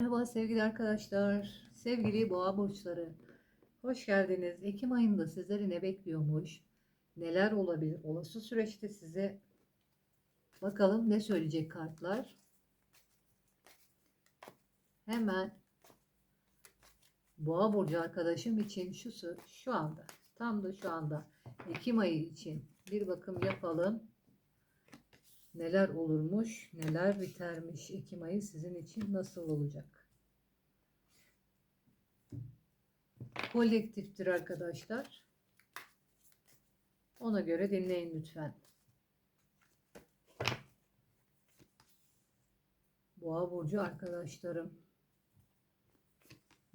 Merhaba sevgili arkadaşlar, sevgili boğa burçları. Hoş geldiniz. Ekim ayında sizleri ne bekliyormuş? Neler olabilir? Olası süreçte size bakalım ne söyleyecek kartlar. Hemen boğa burcu arkadaşım için şu şu anda tam da şu anda Ekim ayı için bir bakım yapalım. Neler olurmuş, neler bitermiş Ekim ayı sizin için nasıl olacak? Kolektiftir arkadaşlar. Ona göre dinleyin lütfen. Boğa burcu arkadaşlarım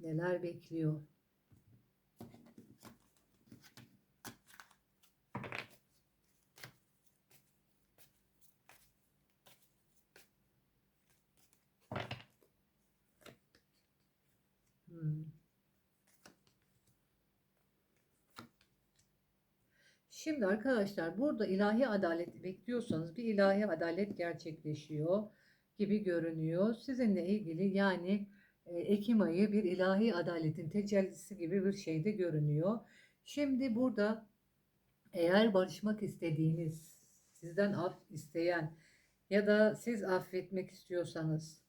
neler bekliyor? Hmm. Şimdi arkadaşlar burada ilahi adalet bekliyorsanız bir ilahi adalet gerçekleşiyor gibi görünüyor. Sizinle ilgili yani e, Ekim ayı bir ilahi adaletin tecellisi gibi bir şeyde görünüyor. Şimdi burada eğer barışmak istediğiniz, sizden af isteyen ya da siz affetmek istiyorsanız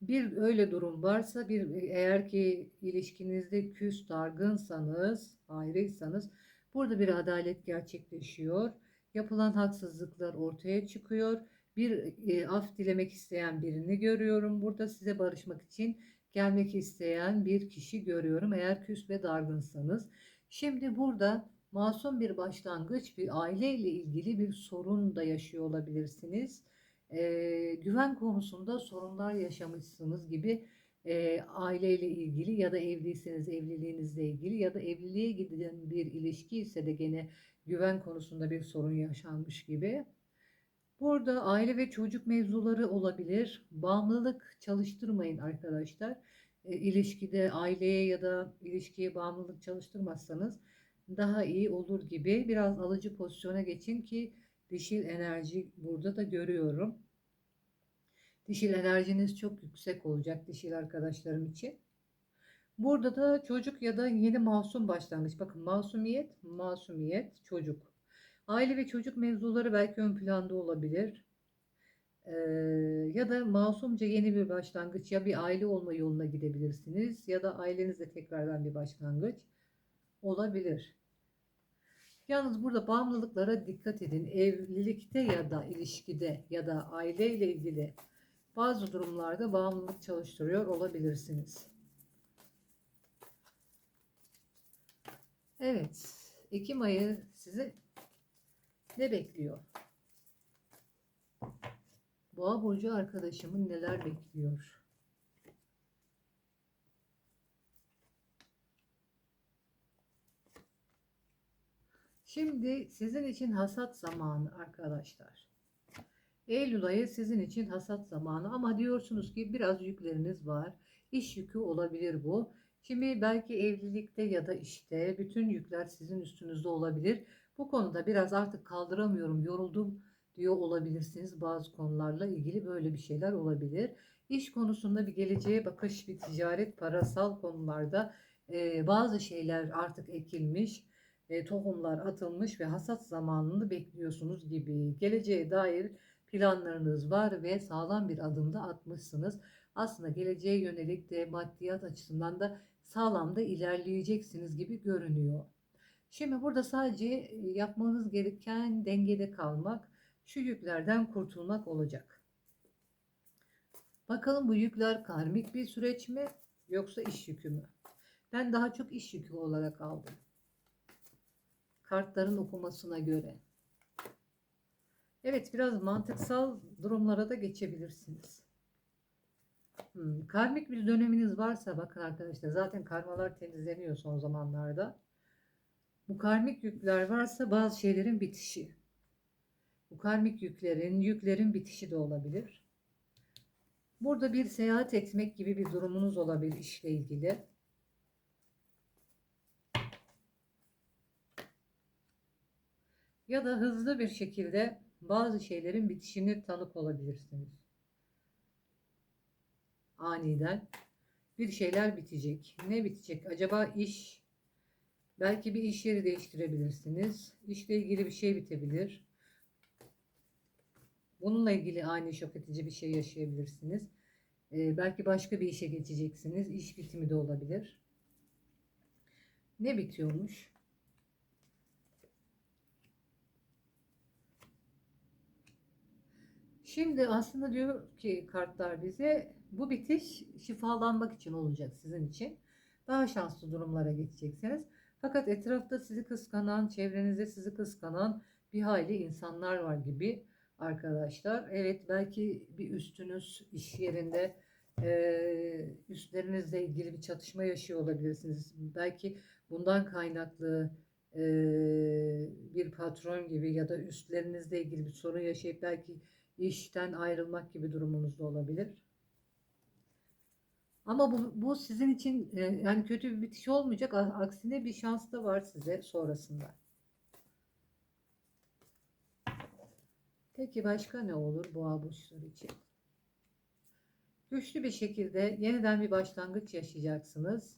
bir öyle durum varsa bir eğer ki ilişkinizde küs dargınsanız ayrıysanız burada bir adalet gerçekleşiyor. Yapılan haksızlıklar ortaya çıkıyor. Bir e, af dilemek isteyen birini görüyorum. Burada size barışmak için gelmek isteyen bir kişi görüyorum. Eğer küs ve dargınsanız. Şimdi burada masum bir başlangıç, bir aileyle ilgili bir sorun da yaşıyor olabilirsiniz e, güven konusunda sorunlar yaşamışsınız gibi e, aileyle ilgili ya da evliyseniz evliliğinizle ilgili ya da evliliğe giden bir ilişki ise de gene güven konusunda bir sorun yaşanmış gibi. Burada aile ve çocuk mevzuları olabilir. Bağımlılık çalıştırmayın arkadaşlar. E, ilişkide aileye ya da ilişkiye bağımlılık çalıştırmazsanız daha iyi olur gibi. Biraz alıcı pozisyona geçin ki Dişil enerji burada da görüyorum. Dişil enerjiniz çok yüksek olacak dişil arkadaşlarım için. Burada da çocuk ya da yeni masum başlangıç. Bakın masumiyet, masumiyet, çocuk. Aile ve çocuk mevzuları belki ön planda olabilir. Ee, ya da masumca yeni bir başlangıç ya bir aile olma yoluna gidebilirsiniz ya da ailenizle tekrardan bir başlangıç olabilir. Yalnız burada bağımlılıklara dikkat edin. Evlilikte ya da ilişkide ya da aileyle ilgili bazı durumlarda bağımlılık çalıştırıyor olabilirsiniz. Evet, Ekim ayı sizi ne bekliyor? Boğa burcu arkadaşımın neler bekliyor? Şimdi sizin için hasat zamanı arkadaşlar. Eylül ayı sizin için hasat zamanı ama diyorsunuz ki biraz yükleriniz var. İş yükü olabilir bu. Şimdi belki evlilikte ya da işte bütün yükler sizin üstünüzde olabilir. Bu konuda biraz artık kaldıramıyorum, yoruldum diyor olabilirsiniz. Bazı konularla ilgili böyle bir şeyler olabilir. İş konusunda bir geleceğe bakış, bir ticaret, parasal konularda e, bazı şeyler artık ekilmiş e, tohumlar atılmış ve hasat zamanını bekliyorsunuz gibi. Geleceğe dair planlarınız var ve sağlam bir adımda atmışsınız. Aslında geleceğe yönelik de maddiyat açısından da sağlam da ilerleyeceksiniz gibi görünüyor. Şimdi burada sadece yapmanız gereken dengede kalmak, şu yüklerden kurtulmak olacak. Bakalım bu yükler karmik bir süreç mi yoksa iş yükü mü? Ben daha çok iş yükü olarak aldım kartların okumasına göre. Evet biraz mantıksal durumlara da geçebilirsiniz. Hmm, karmik bir döneminiz varsa bakın arkadaşlar zaten karmalar temizleniyor son zamanlarda. Bu karmik yükler varsa bazı şeylerin bitişi. Bu karmik yüklerin, yüklerin bitişi de olabilir. Burada bir seyahat etmek gibi bir durumunuz olabilir işle ilgili. ya da hızlı bir şekilde bazı şeylerin bitişini tanık olabilirsiniz. aniden. Bir şeyler bitecek. Ne bitecek? Acaba iş, belki bir iş yeri değiştirebilirsiniz. İşle ilgili bir şey bitebilir. Bununla ilgili ani şok edici bir şey yaşayabilirsiniz. Ee, belki başka bir işe geçeceksiniz. İş bitimi de olabilir. Ne bitiyormuş? Şimdi aslında diyor ki kartlar bize bu bitiş şifalanmak için olacak sizin için. Daha şanslı durumlara geçeceksiniz. Fakat etrafta sizi kıskanan, çevrenizde sizi kıskanan bir hayli insanlar var gibi arkadaşlar. Evet belki bir üstünüz iş yerinde e, üstlerinizle ilgili bir çatışma yaşıyor olabilirsiniz. Belki bundan kaynaklı e, bir patron gibi ya da üstlerinizle ilgili bir sorun yaşayıp belki işten ayrılmak gibi durumunuz da olabilir. Ama bu, bu sizin için e, yani kötü bir bitiş olmayacak. Aksine bir şans da var size sonrasında. Peki başka ne olur boğa burçları için? Güçlü bir şekilde yeniden bir başlangıç yaşayacaksınız.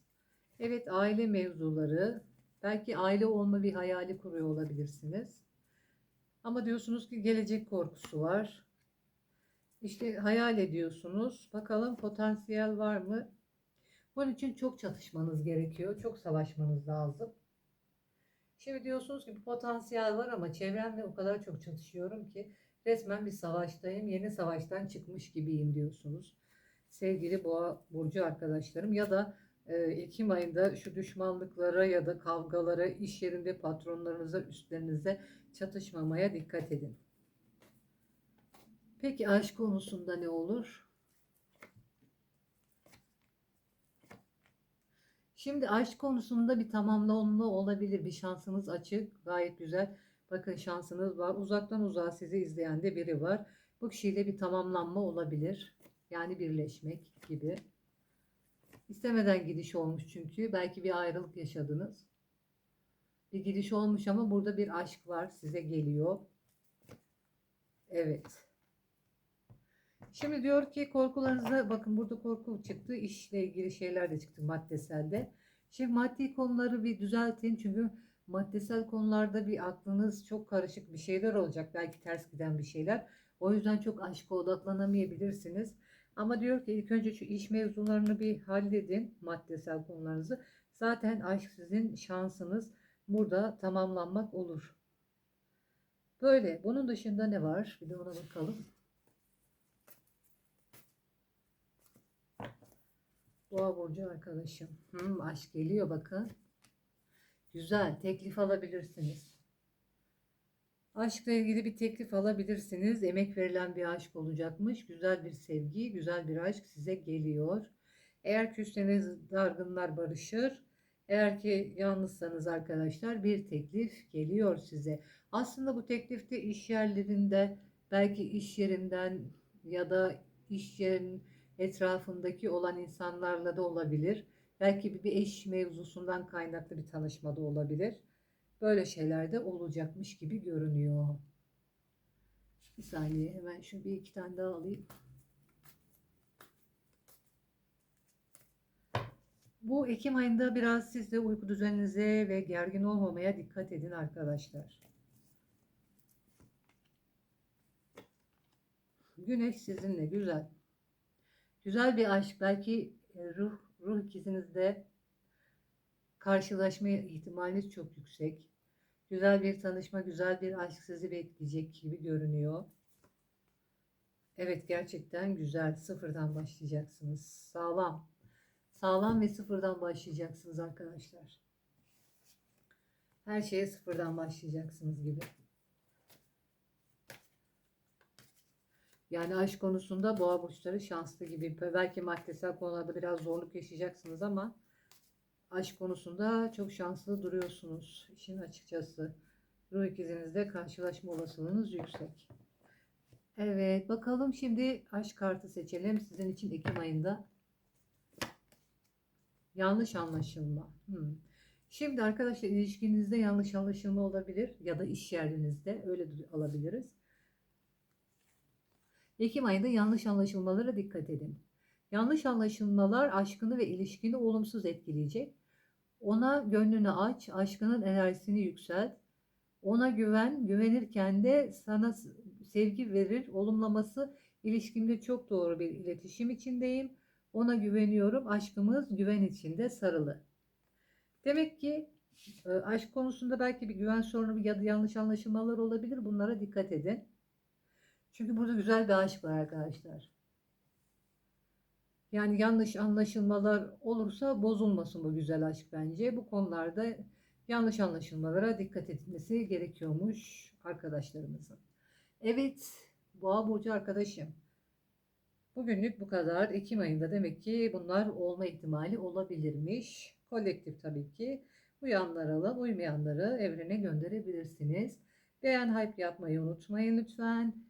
Evet aile mevzuları, belki aile olma bir hayali kuruyor olabilirsiniz. Ama diyorsunuz ki gelecek korkusu var. İşte hayal ediyorsunuz. Bakalım potansiyel var mı? Bunun için çok çatışmanız gerekiyor. Çok savaşmanız lazım. Şimdi diyorsunuz ki potansiyel var ama çevremle o kadar çok çatışıyorum ki resmen bir savaştayım. Yeni savaştan çıkmış gibiyim diyorsunuz. Sevgili boğa burcu arkadaşlarım ya da e, Ekim ayında şu düşmanlıklara ya da kavgalara iş yerinde patronlarınıza üstlerinize çatışmamaya dikkat edin. Peki aşk konusunda ne olur? Şimdi aşk konusunda bir tamamlanma olabilir. Bir şansınız açık. Gayet güzel. Bakın şansınız var. Uzaktan uzağa sizi izleyen de biri var. Bu kişiyle bir tamamlanma olabilir. Yani birleşmek gibi. İstemeden gidiş olmuş çünkü. Belki bir ayrılık yaşadınız. Bir gidiş olmuş ama burada bir aşk var. Size geliyor. Evet. Şimdi diyor ki korkularınıza bakın burada korku çıktı. işle ilgili şeyler de çıktı maddeselde. Şimdi maddi konuları bir düzeltin. Çünkü maddesel konularda bir aklınız çok karışık bir şeyler olacak. Belki ters giden bir şeyler. O yüzden çok aşka odaklanamayabilirsiniz. Ama diyor ki ilk önce şu iş mevzularını bir halledin. Maddesel konularınızı. Zaten aşk sizin şansınız. Burada tamamlanmak olur. Böyle. Bunun dışında ne var? Bir de ona bakalım. Boğa burcu arkadaşım. Hmm, aşk geliyor bakın. Güzel. Teklif alabilirsiniz. Aşkla ilgili bir teklif alabilirsiniz. Emek verilen bir aşk olacakmış. Güzel bir sevgi, güzel bir aşk size geliyor. Eğer küsseniz dargınlar barışır. Eğer ki yalnızsanız arkadaşlar bir teklif geliyor size. Aslında bu teklifte iş yerlerinde belki iş yerinden ya da iş yerinin etrafındaki olan insanlarla da olabilir. Belki bir- eş mevzusundan kaynaklı bir tanışma da olabilir. Böyle şeyler de olacakmış gibi görünüyor. Bir saniye hemen şu bir iki tane daha alayım. Bu Ekim ayında biraz siz de uyku düzeninize ve gergin olmamaya dikkat edin arkadaşlar. Güneş sizinle güzel. Güzel bir aşk belki e, ruh ruh ikizinizde karşılaşma ihtimaliniz çok yüksek. Güzel bir tanışma, güzel bir aşk sizi bekleyecek gibi görünüyor. Evet gerçekten güzel. Sıfırdan başlayacaksınız. Sağlam. Sağlam ve sıfırdan başlayacaksınız arkadaşlar. Her şeye sıfırdan başlayacaksınız gibi. Yani aşk konusunda boğa burçları şanslı gibi. Belki maddesel konularda biraz zorluk yaşayacaksınız ama aşk konusunda çok şanslı duruyorsunuz. İşin açıkçası. Ruh ikizinizde karşılaşma olasılığınız yüksek. Evet bakalım şimdi aşk kartı seçelim. Sizin için Ekim ayında. Yanlış anlaşılma. Hmm. Şimdi arkadaşlar ilişkinizde yanlış anlaşılma olabilir ya da iş yerinizde öyle alabiliriz. Ekim ayında yanlış anlaşılmalara dikkat edin. Yanlış anlaşılmalar aşkını ve ilişkini olumsuz etkileyecek. Ona gönlünü aç, aşkının enerjisini yükselt. Ona güven, güvenirken de sana sevgi verir. Olumlaması ilişkimde çok doğru bir iletişim içindeyim. Ona güveniyorum. Aşkımız güven içinde sarılı. Demek ki e, aşk konusunda belki bir güven sorunu ya da yanlış anlaşılmalar olabilir. Bunlara dikkat edin. Çünkü burada güzel bir aşk var arkadaşlar. Yani yanlış anlaşılmalar olursa bozulmasın bu güzel aşk bence. Bu konularda yanlış anlaşılmalara dikkat edilmesi gerekiyormuş arkadaşlarımızın. Evet, Boğa burcu arkadaşım. Bugünlük bu kadar. Ekim ayında demek ki bunlar olma ihtimali olabilirmiş. Kolektif tabii ki. Uyanlar alın, uymayanları evrene gönderebilirsiniz. Beğen, hype yapmayı unutmayın lütfen.